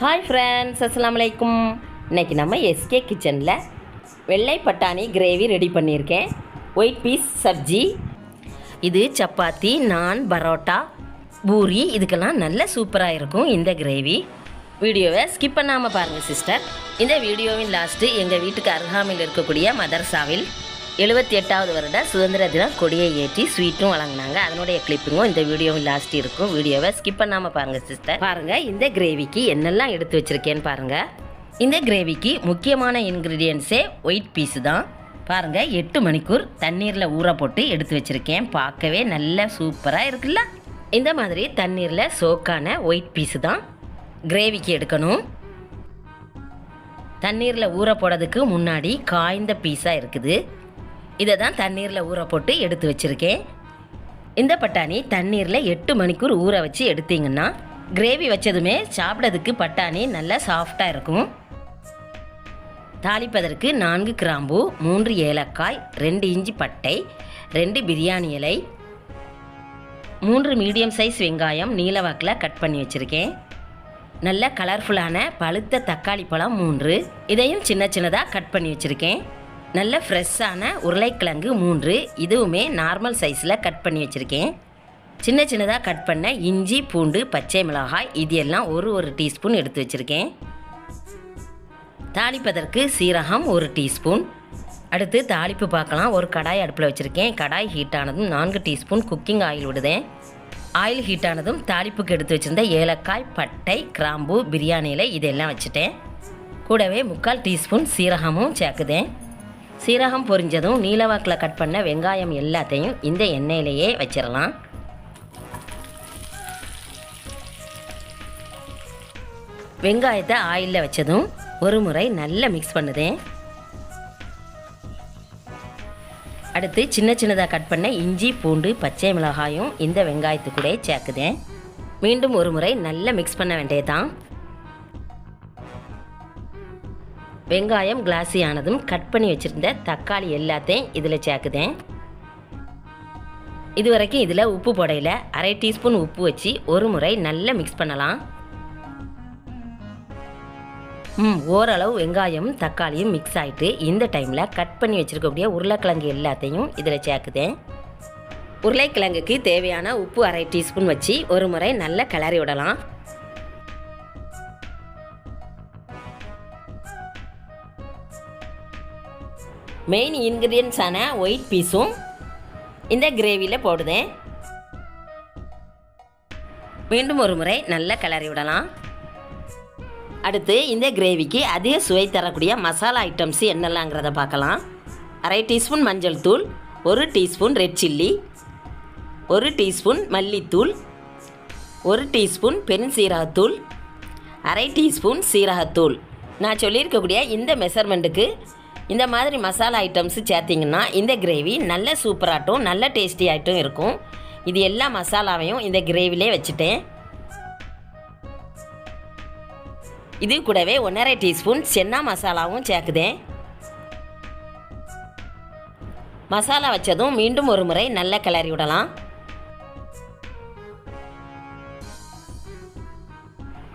Hi friends அஸ்லாம் வலைக்கும் இன்னைக்கு நம்ம எஸ்கே கிச்சனில் வெள்ளை பட்டாணி கிரேவி ரெடி பண்ணியிருக்கேன். ஒயிட் பீஸ் சப்ஜி இது சப்பாத்தி நான் பரோட்டா பூரி இதுக்கெல்லாம் நல்ல சூப்பராக இருக்கும் இந்த கிரேவி வீடியோவை ஸ்கிப் பண்ணாமல் பாருங்கள் சிஸ்டர் இந்த வீடியோவின் லாஸ்ட்டு எங்கள் வீட்டுக்கு அருகாமையில் இருக்கக்கூடிய மதர்சாவில் எழுபத்தி எட்டாவது வருட சுதந்திர தினம் கொடியை ஏற்றி ஸ்வீட்டும் வழங்கினாங்க. அதனுடைய கிளிப்பிங்கும் இந்த வீடியோவும் லாஸ்ட் இருக்கும். வீடியோவை ஸ்கிப் பண்ணாமல் பாருங்கள் சிஸ்டர் பாருங்கள் இந்த கிரேவிக்கு என்னெல்லாம் எடுத்து வச்சுருக்கேன்னு பாருங்கள் இந்த கிரேவிக்கு முக்கியமான இன்க்ரீடியன்ஸே ஒயிட் பீஸு தான். பாருங்கள் எட்டு மணிக்கூர் தண்ணீரில் ஊற போட்டு எடுத்து வச்சுருக்கேன். பார்க்கவே நல்ல சூப்பராக இருக்குல்ல? இந்த மாதிரி தண்ணீரில் சோக்கான ஒயிட் பீஸு தான் கிரேவிக்கு எடுக்கணும். தண்ணீரில் ஊற போடுறதுக்கு முன்னாடி காய்ந்த பீஸாக இருக்குது. இதை தான் தண்ணீரில் ஊற போட்டு எடுத்து வச்சுருக்கேன். இந்த பட்டாணி தண்ணீரில் எட்டு மணிக்கூர் ஊற வச்சு எடுத்தீங்கன்னா கிரேவி வச்சதுமே சாப்பிட்றதுக்கு பட்டாணி நல்லா சாஃப்டாக இருக்கும். தாளிப்பதற்கு நான்கு கிராம்பு மூன்று ஏலக்காய் ரெண்டு இஞ்சி பட்டை ரெண்டு பிரியாணி இலை மூன்று மீடியம் சைஸ் வெங்காயம் நீலவாக்கில் கட் பண்ணி வச்சுருக்கேன். நல்ல கலர்ஃபுல்லான பழுத்த தக்காளி பழம் மூன்று இதையும் சின்ன சின்னதாக கட் பண்ணி வச்சுருக்கேன். நல்ல ஃப்ரெஷ்ஷான உருளைக்கிழங்கு மூன்று. இதுவுமே நார்மல் சைஸில் கட் பண்ணி வச்சுருக்கேன். சின்ன சின்னதாக கட் பண்ண இஞ்சி பூண்டு பச்சை மிளகாய் இது எல்லாம் ஒரு ஒரு டீஸ்பூன் எடுத்து வச்சுருக்கேன். தாளிப்பதற்கு சீரகம் ஒரு டீஸ்பூன். அடுத்து தாளிப்பு பார்க்கலாம். ஒரு கடாய் அடுப்பில் வச்சுருக்கேன். கடாய் ஹீட்டானதும் நான்கு டீஸ்பூன் குக்கிங் ஆயில் விடுதேன். ஆயில் ஹீட்டானதும் தாளிப்புக்கு எடுத்து வச்சுருந்த ஏலக்காய் பட்டை கிராம்பு பிரியாணியில் இதெல்லாம் வச்சுட்டேன். கூடவே முக்கால் டீஸ்பூன் சீரகமும் சேர்க்குதேன். சீரகம் பொரிஞ்சதும் நீலவாக்கில் கட் பண்ண வெங்காயம் எல்லாத்தையும் இந்த எண்ணெயிலேயே வச்சிடலாம். வெங்காயத்தை ஆயிலில் வச்சதும் ஒரு முறை நல்லா மிக்ஸ் பண்ணுதேன் அடுத்து சின்ன சின்னதாக கட் பண்ண இஞ்சி பூண்டு பச்சை மிளகாயும் இந்த வெங்காயத்து சேர்க்குதேன் மீண்டும் ஒரு முறை நல்லா மிக்ஸ் பண்ண வேண்டியதான் வெங்காயம் கிளாஸி ஆனதும் கட் பண்ணி வச்சுருந்த தக்காளி எல்லாத்தையும் இதில் சேர்க்குதேன். இது வரைக்கும் இதில் உப்பு புடையில் அரை டீஸ்பூன் உப்பு வச்சு ஒரு முறை நல்லா மிக்ஸ் பண்ணலாம். ம் ஓரளவு வெங்காயம் தக்காளியும் மிக்ஸ் ஆகிட்டு இந்த டைமில் கட் பண்ணி வச்சுருக்கக்கூடிய உருளைக்கிழங்கு எல்லாத்தையும் இதில் சேர்க்குதேன். உருளைக்கிழங்குக்கு தேவையான உப்பு அரை டீஸ்பூன் வச்சு ஒரு முறை நல்லா கிளறி விடலாம். மெயின் இன்க்ரீடியன்ஸான ஒயிட் பீஸும் இந்த கிரேவியில் போடுதேன். மீண்டும் ஒரு முறை நல்லா கிளறி விடலாம். அடுத்து இந்த கிரேவிக்கு அதிக சுவை தரக்கூடிய மசாலா ஐட்டம்ஸ் என்னெல்லாங்கிறத பார்க்கலாம். அரை டீஸ்பூன் மஞ்சள் தூள் ஒரு டீஸ்பூன் ரெட் சில்லி ஒரு டீஸ்பூன் மல்லித்தூள் ஒரு டீஸ்பூன் பெருஞ்சீரகத்தூள் சீரகத்தூள் அரை டீஸ்பூன் சீரகத்தூள். நான் சொல்லியிருக்கக்கூடிய இந்த மெஷர்மெண்ட்டுக்கு இந்த மாதிரி மசாலா ஐட்டம்ஸ் சேர்த்திங்கன்னா இந்த கிரேவி நல்ல சூப்பராகட்டும் நல்ல டேஸ்டி ஆகிட்டும் இருக்கும். இது எல்லா மசாலாவையும் இந்த கிரேவிலே வச்சுட்டேன். இது கூடவே ஒன்றரை டீஸ்பூன் சென்னா மசாலாவும் சேர்க்குதேன். மசாலா வச்சதும் மீண்டும் ஒரு முறை நல்ல கிளறி விடலாம்.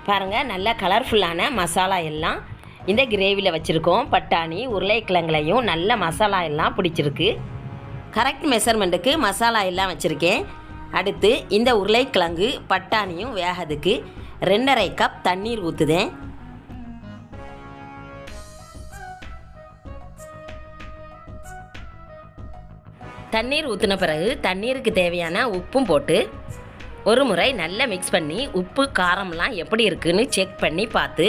பாருங்கள் நல்ல கலர்ஃபுல்லான மசாலா எல்லாம் இந்த கிரேவியில் வச்சுருக்கோம் பட்டாணி உருளைக்கிழங்குலையும் நல்ல மசாலா எல்லாம் பிடிச்சிருக்கு. கரெக்ட் மெஷர்மெண்ட்டுக்கு மசாலா எல்லாம் வச்சுருக்கேன். அடுத்து இந்த உருளைக்கிழங்கு பட்டாணியும் வேகதுக்கு ரெண்டரை கப் தண்ணீர் ஊற்றுதேன் தண்ணீர் ஊற்றின பிறகு தண்ணீருக்கு தேவையான உப்பும் போட்டு ஒரு முறை நல்லா மிக்ஸ் பண்ணி உப்பு காரம்லாம் எப்படி இருக்குன்னு செக் பண்ணி பார்த்து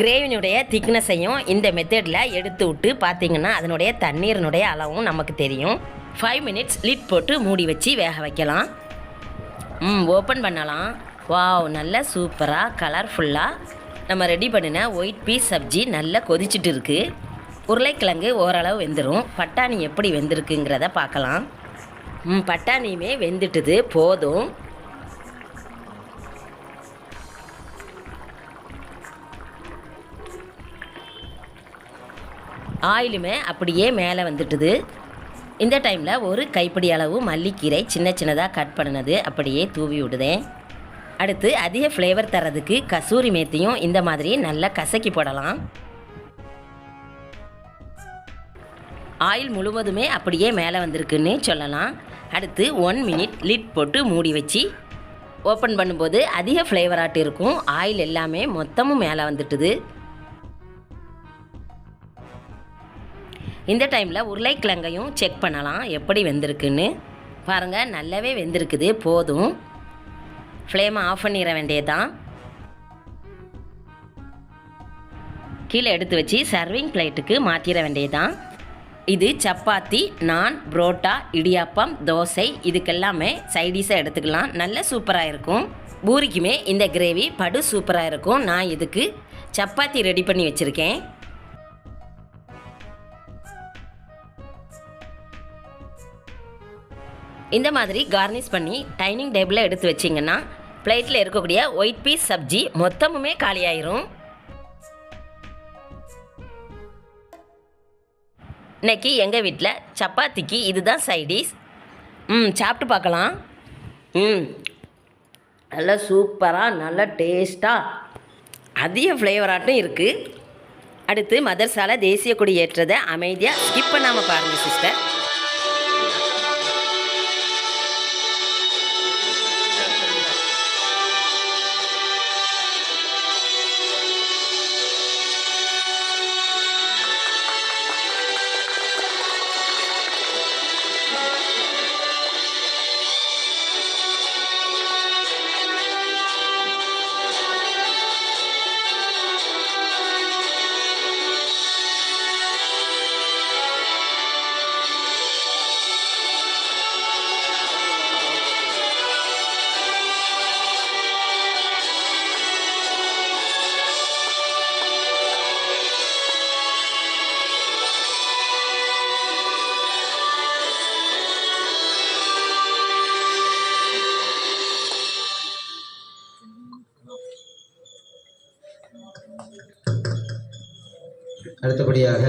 கிரேவினுடைய திக்னஸையும் இந்த மெத்தடில் எடுத்து விட்டு பார்த்தீங்கன்னா அதனுடைய தண்ணீரினுடைய அளவும் நமக்கு தெரியும். ஃபைவ் மினிட்ஸ் லிட் போட்டு மூடி வச்சு வேக வைக்கலாம். ம் ஓப்பன் பண்ணலாம். வாவ் நல்ல சூப்பராக கலர்ஃபுல்லாக நம்ம ரெடி பண்ணின ஒயிட் பீஸ் சப்ஜி நல்லா கொதிச்சுட்டு இருக்குது உருளைக்கிழங்கு ஓரளவு வெந்துடும் பட்டாணி எப்படி வெந்திருக்குங்கிறத பார்க்கலாம். ம் பட்டாணியுமே வெந்துட்டுது போதும். ஆயிலுமே அப்படியே மேலே வந்துட்டுது. இந்த டைமில் ஒரு கைப்பிடி அளவு மல்லிக்கீரை சின்ன சின்னதாக கட் பண்ணினது அப்படியே தூவி விடுதேன் அடுத்து அதிக ஃப்ளேவர் தரதுக்கு கசூரி மேத்தியும் இந்த மாதிரி நல்லா கசக்கி போடலாம். ஆயில் முழுவதுமே அப்படியே மேலே வந்திருக்குன்னு சொல்லலாம். அடுத்து ஒன் மினிட் லிட் போட்டு மூடி வச்சு ஓப்பன் பண்ணும்போது அதிக ஃப்ளேவராட்டு இருக்கும். ஆயில் எல்லாமே மொத்தமும் மேலே வந்துட்டுது. இந்த டைமில் உருளைக்கிழங்கையும் செக் பண்ணலாம். எப்படி வெந்திருக்குன்னு. பாருங்கள் நல்லாவே வெந்திருக்குது. போதும். ஃப்ளேமை ஆஃப் பண்ணிட வேண்டியதுதான். கீழே எடுத்து வச்சு சர்விங் பிளேட்டுக்கு மாற்றிட வேண்டியதுதான். இது சப்பாத்தி நான் புரோட்டா இடியாப்பம் தோசை இதுக்கெல்லாமே சைடிஷாக எடுத்துக்கலாம். நல்ல சூப்பராக இருக்கும். பூரிக்குமே இந்த கிரேவி படு சூப்பராக இருக்கும். நான் இதுக்கு சப்பாத்தி ரெடி பண்ணி வச்சுருக்கேன். இந்த மாதிரி கார்னிஷ் பண்ணி டைனிங் டேபிளில் எடுத்து வச்சிங்கன்னா பிளேட்டில் இருக்கக்கூடிய ஒயிட் பீஸ் சப்ஜி மொத்தமுமே காலியாயிரும். இன்னைக்கு எங்கள் வீட்டில் சப்பாத்திக்கு இதுதான் சைடிஷ் ம் சாப்பிட்டு பார்க்கலாம். ம் நல்லா சூப்பராக நல்லா டேஸ்ட்டாக அதிக ஃப்ளேவராட்டும் இருக்குது அடுத்து மதர்சால தேசிய கொடி ஏற்றதை அமைதியாக ஸ்கிப் பண்ணாமல் பாருங்கள் சிஸ்டர் அடுத்தபடியாக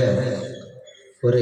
ஒரு